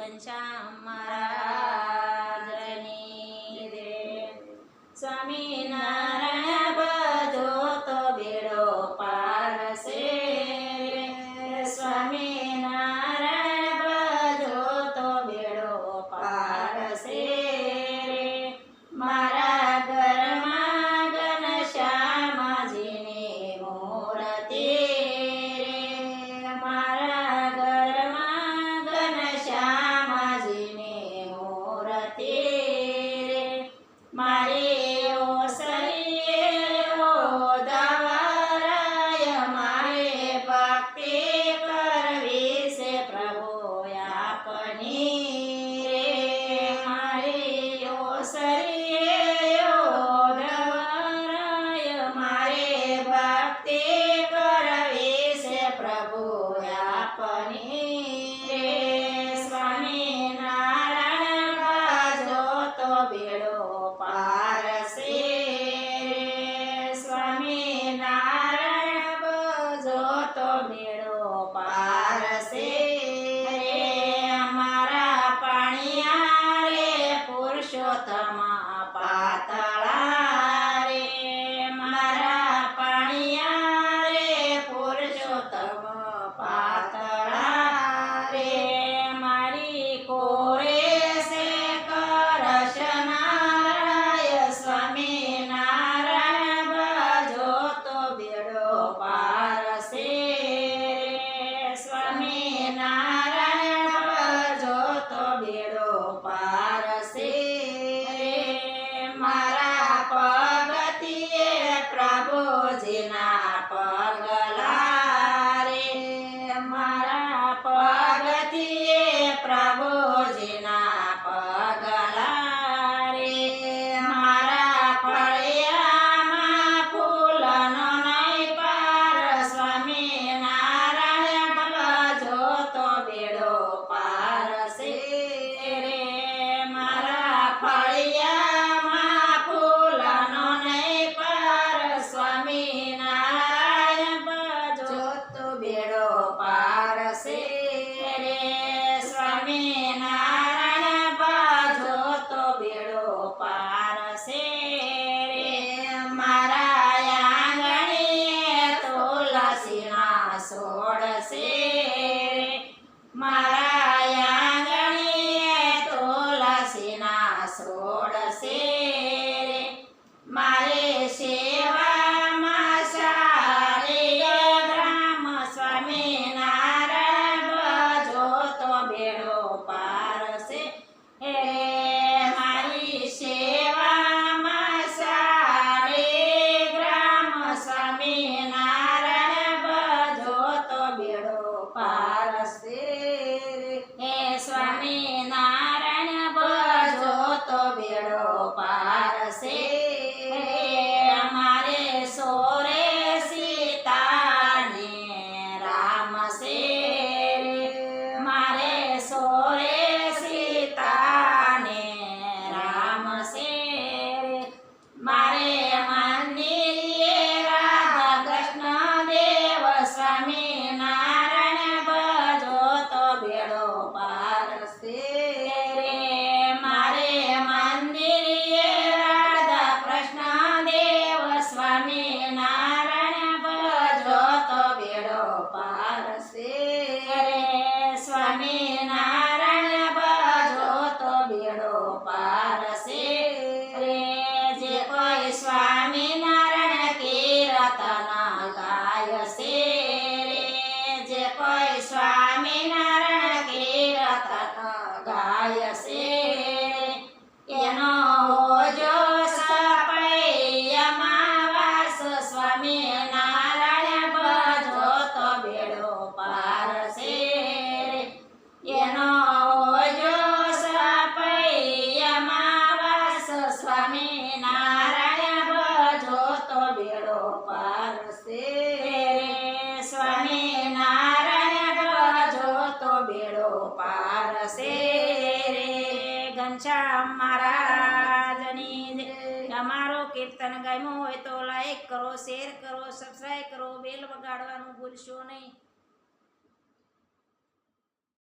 घनश्याम महाराजनी स्वामी ना પારસે રે અમારા પાણીયા રે, પુરુષોત્તમ પાતળા રે. મારા પાણીયા રે, પુરુષોત્તમ પાતળા રે. મારી કોઈ Madinah સામે નારાયણ તો બેડો પાર છે મારા આંગણે તો લસીણા સોડશે મારા સોડ Boys Rock. અમારો કીર્તન ગમ્યું હોય તો લાઈક કરો શેર કરો સબસ્ક્રાઈબ કરો બેલ વગાડવાનું ભૂલશો નહીં.